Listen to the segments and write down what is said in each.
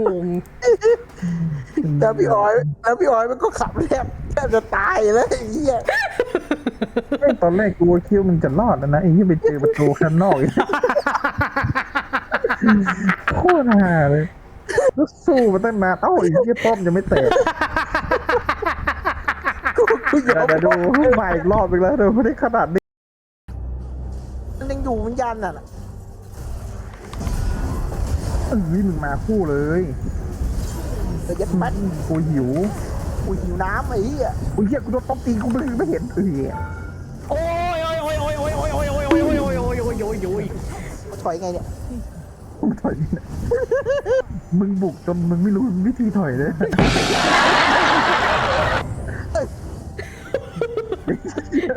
งงแล้วพี่ออย แล้วพี่ออยมันก็ขับแทบแทบจะตายเลยไอ้เหี้ยเอ้ยตอนแรกกูว่าคิดวามันจะรอดแล้วนะไอ้ยี่ไปเจอประตูข้างนอกอีกโคตรห่าเลยแล้วสู้มาตั้งนานเอ้าไอ้ยี่ป้อมยังไม่แตกกูกูยเดี๋อยวมเดี๋ยวดูมาอีกรอบอีกแล้วเดี๋ยวไม่ได้ขนาดนี้มันยังอยู่มันยันน่ะ น่ะเอ้ยมึงมาคู่เลยเดี๋ยวยัดมัดกูหิวกูหิวน้ำไอ้เหี้ยอุ้ยเหี้ยกูโดนตบตีกูไม่ไม่เห็นเออโอ้ยโอ้ยโอ้ยโอ้ยโอ้ยโอ้ยโอ้ยโอ้ยโอ้ยโอ้ยโอ้ยโอ้ยโอ้ยโอ้ยถอยไงเนี่ยมึงถอยดินะมึงบุกจนมึงไม่รู้วิธีถอยเลย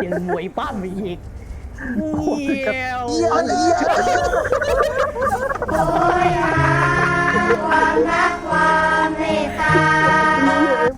ยังมวยปั้มอีกเงี้ยวเหี้ยไอ้เหี้ยคว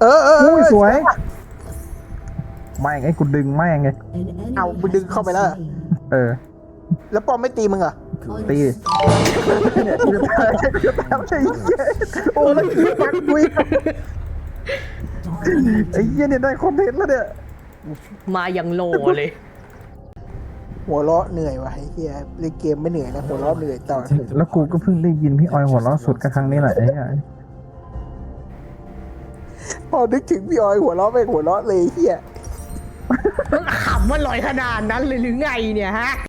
เออเออเออุ้ยอสวยไม่ไงกูดึงไม่ไง an enemy เอามึงดึงเข้าไปแล้ว has slain. เออ แล้วปอมไม่ตีมึงเหรอตีเนี่ยกูจะตายกูจะตายไอ้เหี้ยโอ้แล้วขี้ปักกุยไอ้เหี้ยเนี่ยได้คอนเทนต์แล้วเนี่ยมาอย่างโลเลย หัวเราะเหนื่อยว่ะไอ้เหี้ยเล่นเกมไม่เหนื่อยนะหัวเราะเหนื่อยต่อแล้วกูก็เพิ่งได้ยินพี่ออยหัวเราะสุดกับครั้งนี้แหละไอ้เหี้ย พอนึกถึงพี่ออยหัวเราะไปหัวเราะเลยเฮีย ขำว่าลอยขนาดนั้นเลยหรือไงเนี่ยฮะ